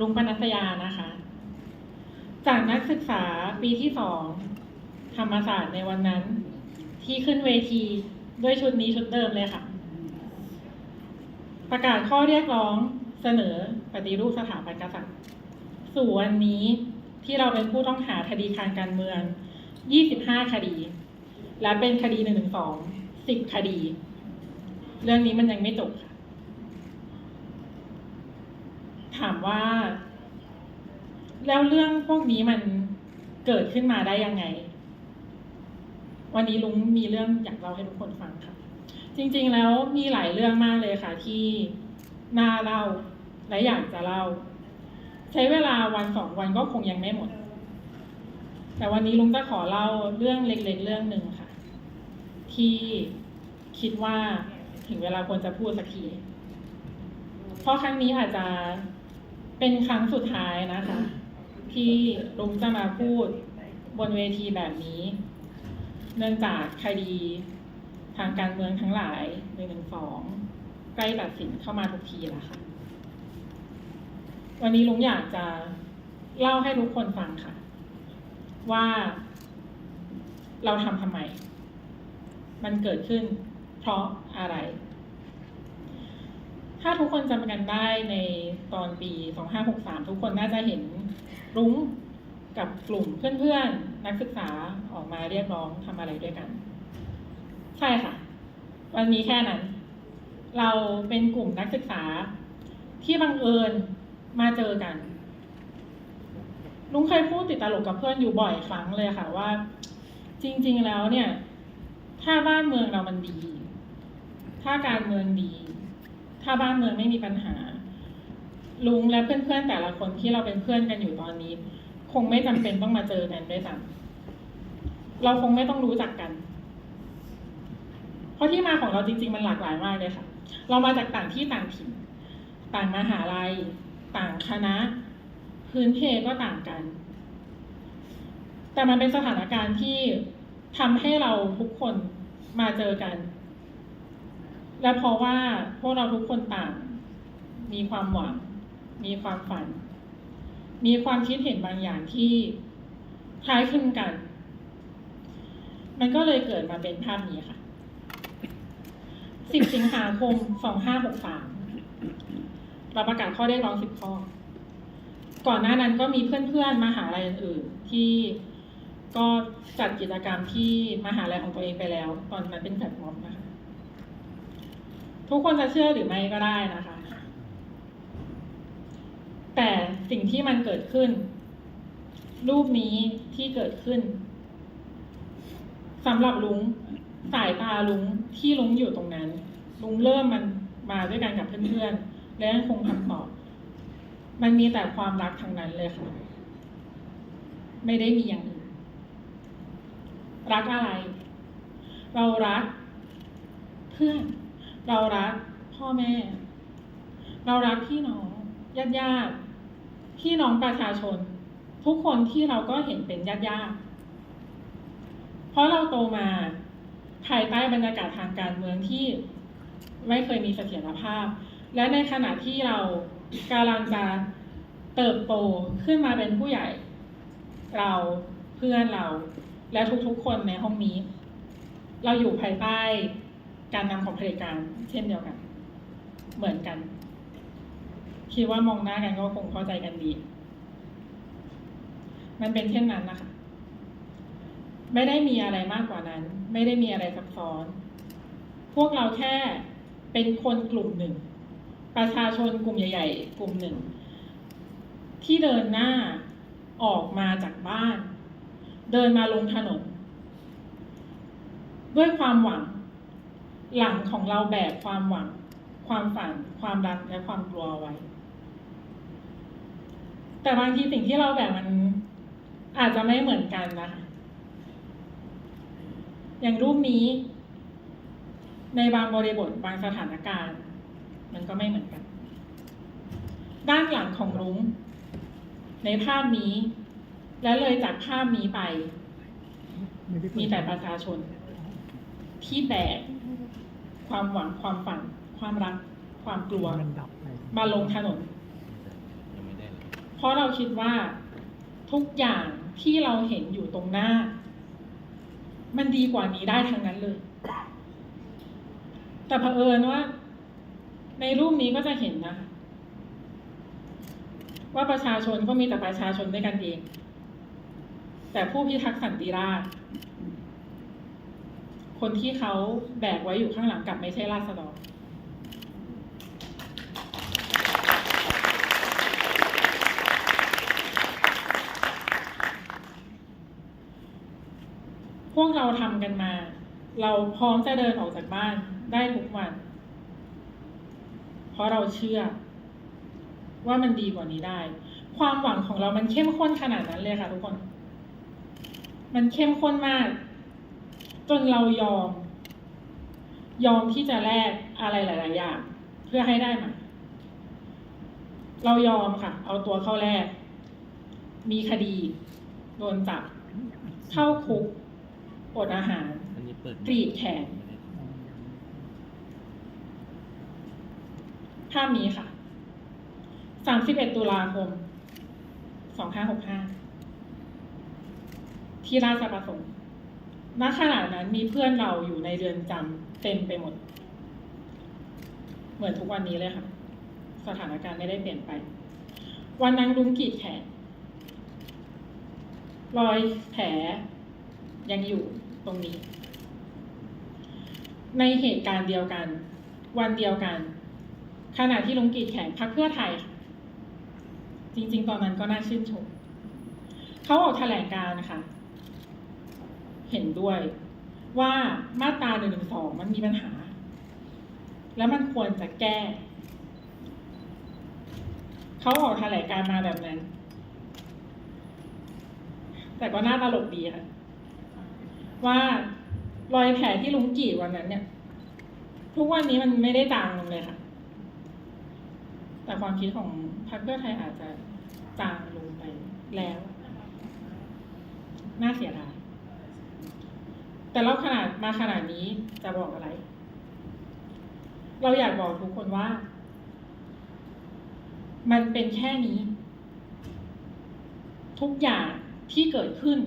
ลุงปนัสยานะคะ จากนักศึกษาปีที่สองธรรมศาสตร์ในวันนั้น ที่ขึ้นเวทีด้วยชุดนี้ชุดเดิมเลยค่ะ ประกาศข้อเรียกร้องเสนอปฏิรูปสถาบันกษัตริย์สู่วันนี้ที่เราเป็นผู้ต้องหาคดีทางการเมือง 25 คดี และเป็นคดี112 10คดี เรื่องนี้มันยังไม่จบค่ะ ถามว่า แล้วเรื่องพวกนี้มันเกิดขึ้นมาได้ยังไง วันนี้ลุงมีเรื่องอยากเล่าให้ทุกคนฟังค่ะ จริง ๆ แล้วมีหลายเรื่องมากเลยค่ะ ที่น่าเล่าและอยากจะเล่า ใช้เวลาวันสองวันก็คงยังไม่หมด แต่วันนี้ลุงจะขอเล่าเรื่องเล็ก ๆ เรื่องหนึ่งค่ะ ที่คิดว่าถึงเวลาควรจะพูดสักทีเพราะครั้งนี้อาจจะ เป็นครั้งสุดท้ายนะคะ ที่ลุงจะมาพูดบนเวทีแบบนี้ เนื่องจากคดีทางการเมืองทั้งหลายหนึ่งหนึ่งสองใกล้ตัดสินเข้ามาทุกทีแล้วค่ะ วันนี้ลุงอยากจะเล่าให้ทุกคนฟังค่ะ ว่าเราทำทำไม มันเกิดขึ้นเพราะอะไร ถ้าทุกคนจำกันได้ในตอนปี 2563 ทุกคนน่าจะเห็นรุ้งกับกลุ่มเพื่อนๆ นักศึกษาออกมาเรียกร้องทำอะไรด้วยกัน ใช่ค่ะ วันนี้แค่นั้น เราเป็นกลุ่มนักศึกษาที่บังเอิญมาเจอกันลุงเคยพูดติดตลกกับเพื่อนอยู่บ่อยครั้งเลยค่ะว่า จริง ๆแล้วเนี่ย ถ้าบ้านเมืองเรามันดี ถ้าการเมืองดี ถ้าบ้านเมืองไม่มีปัญหา ลุงและเพื่อนๆแต่ละคนที่เราเป็นเพื่อนกันอยู่ตอนนี้ คงไม่จำเป็นต้องมาเจอกันด้วยซ้ำเราคงไม่ต้องรู้จักกัน เพราะที่มาของเราจริง ๆ มันหลากหลายมากเลยค่ะ เรามาจากต่างที่ต่างถิ่น ต่างมหาลัย ต่างคณะ พื้นเพก็ต่างกัน แต่มันเป็นสถานการณ์ที่ทำให้เราทุกคนมาเจอกัน และเพราะว่าพวกเราทุกคนต่าง มีความหวัง มีความฝัน มีความคิดเห็นบางอย่างที่คล้ายคลึงกัน มันก็เลยเกิดมาเป็นภาพนี้ค่ะ 10 สิงหาคม 2563 เราประกาศข้อเรียกร้อง 10 ข้อ ก่อนหน้านั้นก็มีเพื่อนๆมหาลัยอื่นๆที่ก็จัดกิจกรรมที่มหาลัยของตัวเองไปแล้ว ตอนนั้นเป็นแฟลตมอบนะคะ ทุกคนจะเชื่อหรือไม่ก็ได้นะคะ แต่สิ่งที่มันเกิดขึ้น รูปนี้ที่เกิดขึ้นสำหรับลุงสายตาลุงที่ลุงอยู่ตรงนั้น ลุงเริ่มมันมาด้วยกันกับเพื่อนๆและยังคงทำต่อมันมีแต่ความรักทางนั้นเลยค่ะ ไม่ได้มีอย่างอื่นรักอะไร เรารักเพื่อน เรารักพ่อแม่ เรารักพี่น้องญาติญาติพี่น้องประชาชน ทุกคนที่เราก็เห็นเป็นญาติญาติเพราะเราโตมาภายใต้บรรยากาศทางการเมืองที่ไม่เคยมีเสถียรภาพ และในขณะที่เรากำลังจะเติบโตขึ้นมาเป็นผู้ใหญ่ เราเพื่อนเรา และทุกๆคนในห้องนี้ เราอยู่ภายใต้ การนำของเผด็จการเช่นเดียวกัน เหมือนกัน คิดว่ามองหน้ากันก็คงเข้าใจกันดี มันเป็นเช่นนั้นนะคะ ไม่ได้มีอะไรมากกว่านั้น ไม่ได้มีอะไรซับซ้อน พวกเราแค่เป็นคนกลุ่มหนึ่ง ประชาชนกลุ่มใหญ่ ๆ กลุ่มหนึ่ง ที่เดินหน้าออกมาจากบ้าน เดินมาลงถนน ด้วยความหวัง หลังของเราแบกความหวัง ความฝัน ความรักและความกลัวไว้ แต่บางทีสิ่งที่เราแบกมันอาจจะไม่เหมือนกันนะคะอย่างรูปนี้ ในบางบริบทบางสถานการณ์ มันก็ไม่เหมือนกัน ด้านหลังของรุ้งในภาพนี้ และเลยจากภาพนี้ไป มีแต่ประชาชน ที่แบก ความหวังความฝัน ความรัก ความกลัวมันดับไปมาลงถนนยังไม่ได้เลยเพราะเราคิดว่าทุกอย่างที่เราเห็นอยู่ตรงหน้า มันดีกว่านี้ได้ทั้งนั้นเลย แต่เผอิญว่า ในรูปนี้ก็จะเห็นนะคะว่าประชาชนก็มีแต่ประชาชนด้วยกันเอง แต่ผู้พิทักษ์สันติราษฎร์ คนที่เขาแบกไว้อยู่ข้างหลังกลับไม่ใช่ราษฎรพวกเราทำกันมา เราพร้อมจะเดินออกจากบ้านได้ทุกวัน เพราะเราเชื่อ ว่ามันดีกว่านี้ได้ ความหวังของเรามันเข้มข้นขนาดนั้นเลยค่ะทุกคน มันเข้มข้นมาก จนเรายอม ยอมที่จะแลกอะไรหลาย ๆ อย่าง เพื่อให้ได้มา เรายอมค่ะ เอาตัวเข้าแลกมีคดี โดนจับ เข้าคุกอดอาหารอันนี้เปิดกรีดแขนไม่ได้ภาพนี้ค่ะ 31 ตุลาคม 2565 ที่ราชประสงค์ ณขณะนั้นมีเพื่อนเราอยู่ในเรือนจำเต็มไปหมด เหมือนทุกวันนี้เลยค่ะ สถานการณ์ไม่ได้เปลี่ยนไป วันนั้นลุงกีดแขนรอยแผลยังอยู่ตรงนี้ ในเหตุการณ์เดียวกัน วันเดียวกัน ขณะที่ลุงกีดแขนพักเพื่อไทย จริง ๆ ตอนนั้นก็น่าชื่นชมเขาออกแถลงการณ์ค่ะ เห็นด้วย ว่ามาตราหนึ่งสองมันมีปัญหา แล้วมันควรจะแก้ เขาออกแถลงการมาแบบนั้น แต่ก็น่าตลกดีค่ะ ว่ารอยแผลที่ลุงกีดวันนั้นเนี่ย ทุกวันนี้มันไม่ได้จางลงเลยค่ะ แต่ความคิดของพรรคเพื่อไทยอาจจะจางลงไปแล้ว น่าเสียดาย แต่เราขนาดมาขนาดนี้จะบอกอะไร เราอยากบอกทุกคนว่า มันเป็นแค่นี้ ทุกอย่างที่เกิดขึ้น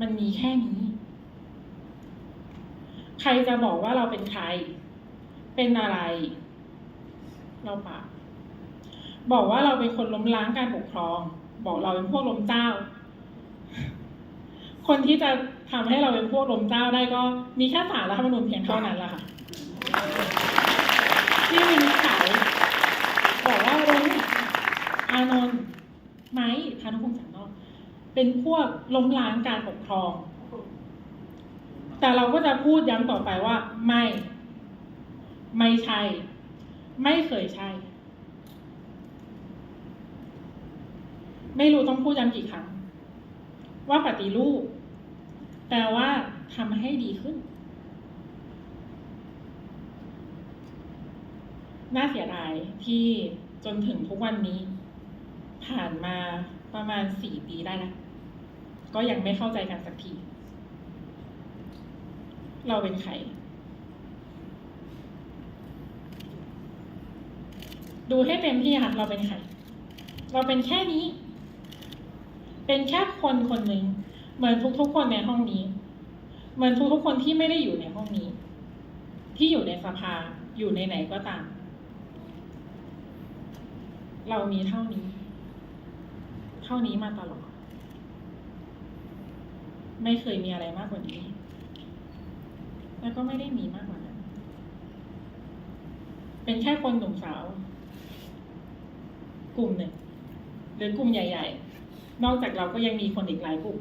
มันมีแค่นี้ ใครจะบอกว่าเราเป็นใคร เป็นอะไร เราปล่าบอกว่าเราเป็นคนล้มล้างการปกครอง บอกเราเป็นพวกล้มเจ้า คนที่จะ ทำให้เราเป็นพวกลมเจ้าได้ก็มีแค่สารรัฐธรรมนูญเพียงเท่านั้นแหละค่ะที่วินิจฉัยบอกว่ารุ้งอานนท์ไม้พานุพงศ์สังนอกเป็นพวกล้มล้างการปกครอง แต่เราก็จะพูดย้ำต่อไปว่า ไม่ ไม่ใช่ ไม่เคยใช่ ไม่รู้ต้องพูดย้ำกี่ครั้งว่าปฏิรูป แปลว่าทำให้ดีขึ้น น่าเสียดายที่จนถึงทุกวันนี้ ผ่านมาประมาณสี่ปีได้แล้วก็ยังไม่เข้าใจกันสักที เราเป็นใคร ดูให้เต็มที่ค่ะ เราเป็นใคร เราเป็นแค่นี้ เป็นแค่คนคนหนึ่ง เหมือนทุกๆคนในห้องนี้ เหมือนทุกๆคนที่ไม่ได้อยู่ในห้องนี้ ที่อยู่ในสภาอยู่ในไหนก็ตาม เรามีเท่านี้ เท่านี้มาตลอด ไม่เคยมีอะไรมากกว่านี้ แล้วก็ไม่ได้มีมากกว่านั้น เป็นแค่คนหนุ่มสาว กลุ่มหนึ่ง หรือกลุ่มใหญ่ ๆ นอกจากเราก็ยังมีคนอีกหลายกลุ่ม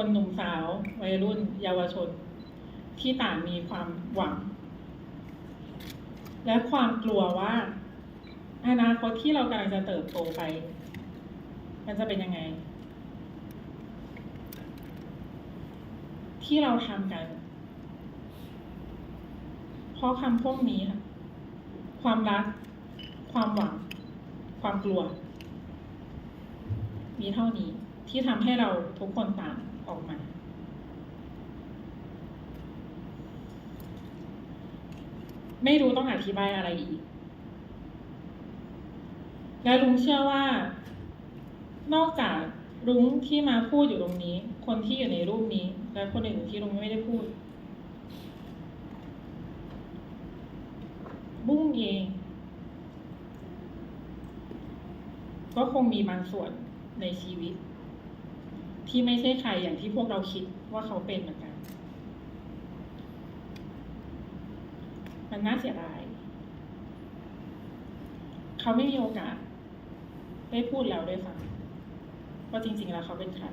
คนหนุ่มสาว วัยรุ่น เยาวชน ที่ต่างมีความหวัง และความกลัวว่า อนาคตที่เรากำลังจะเติบโตไป มันจะเป็นยังไง ที่เราทำกัน เพราะคำพวกนี้ค่ะความรัก ความหวัง ความกลัว มีเท่านี้ ที่ทำให้เราทุกคนต่างออกมา ไม่รู้ต้องอธิบายอะไรอีก และลุงเชื่อว่า นอกจากลุงที่มาพูดอยู่ตรงนี้ คนที่อยู่ในรูปนี้ และคนอื่นที่ลุงไม่ได้พูด บุ้งเองก็คงมีบางส่วนในชีวิต ที่ไม่ใช่ใครอย่างที่พวกเราคิดว่าเขาเป็นเหมือนกัน มันน่าเสียดาย เขาไม่มีโอกาส ได้พูดแล้วด้วยซ้ำว่าจริง ๆ แล้วเขาเป็นใคร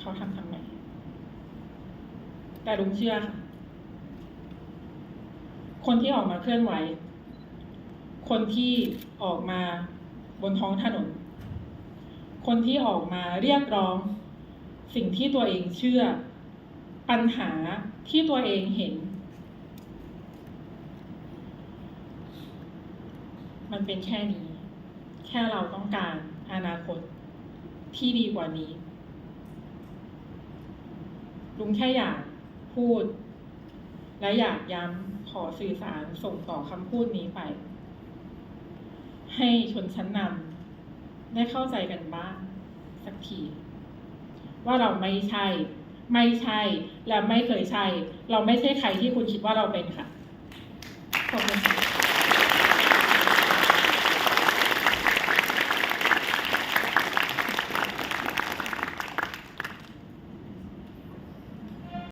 เขาทำทำไม แต่ลุงเชื่อค่ะ คนที่ออกมาเคลื่อนไหว คนที่ออกมาบนท้องถนน คนที่ออกมาเรียกร้อง สิ่งที่ตัวเองเชื่อ ปัญหาที่ตัวเองเห็น มันเป็นแค่นี้ แค่เราต้องการอนาคตที่ดีกว่านี้ ลุงแค่อยากพูด และอยากย้ำขอสื่อสารส่งต่อคำพูดนี้ไป ให้ชนชั้นนำ ได้เข้าใจกันบ้างสักที ว่าเราไม่ใช่ ไม่ใช่ และไม่เคยใช่ เราไม่ใช่ใครที่คุณคิดว่าเราเป็นค่ะขอบคุณค่ะ